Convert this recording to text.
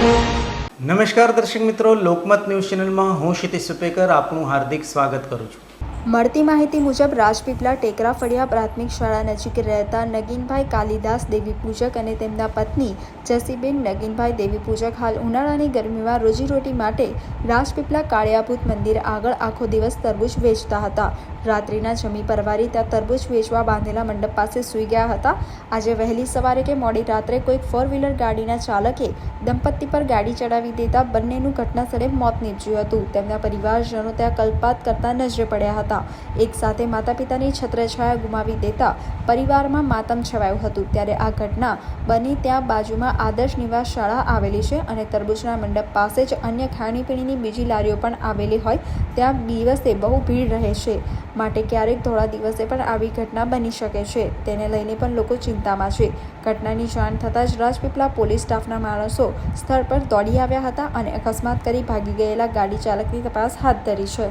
નમસ્કાર દર્શક મિત્રો લોકમત ન્યૂઝ ચેનલમાં હું ક્ષિતિશ સુપેકર આપનું હાર્દિક સ્વાગત કરું છું. મળતી માહિતી મુજબ રાજપીપળા ટેકરા ફળિયા પ્રાથમિક શાળા નજીક રહેતા નગીનભાઈ કાલિદાસ દેવી પૂજક અને તેમના પત્ની જસીબેન નગીનભાઈ દેવી પૂજક હાલ ઉનાળાની ગરમીમાં રોજીરોટી માટે રાજપીપળા કાળિયાભૂત મંદિર આગળ આખો દિવસ તરબૂચ વેચતા હતા. રાત્રિના જમી પરવારી ત્યાં તરબૂચ વેચવા બાંધેલા મંડપ પાસે સૂઈ ગયા હતા. આજે વહેલી સવારે કે મોડી રાત્રે કોઈક ફોર વ્હીલર ગાડીના ચાલકે દંપતી પર ગાડી ચડાવી દેતા બંનેનું ઘટનાસ્થળે મોત નીપજ્યું હતું. તેમના પરિવારજનો ત્યાં કલ્પાત કરતા નજરે પડ્યા હતા. એક સાથે માતા પિતાની છત્રછાયા ગુમાવી દેતા પરિવારમાં માતમ છવાયું હતું. ત્યારે આ ઘટના બની ત્યાં બાજુમાં આદર્શ નિવાસ શાળા આવેલી છે અને તરબૂચના મંડપ પાસે જ અન્ય ખાણીપીણીની બીજી લારીઓ પણ આવેલી હોય, ત્યાં દિવસે બહુ ભીડ રહે છે. માટે ક્યારેક થોડા દિવસે પણ આવી ઘટના બની શકે છે. તેને લઈને પણ લોકો ચિંતામાં છે. ઘટનાની જાણ થતાં જ રાજપીપળા પોલીસ સ્ટાફના માણસો સ્થળ પર દોડી આવ્યા હતા અને અકસ્માત કરી ભાગી ગયેલા ગાડી ચાલકની તપાસ હાથ ધરી છે.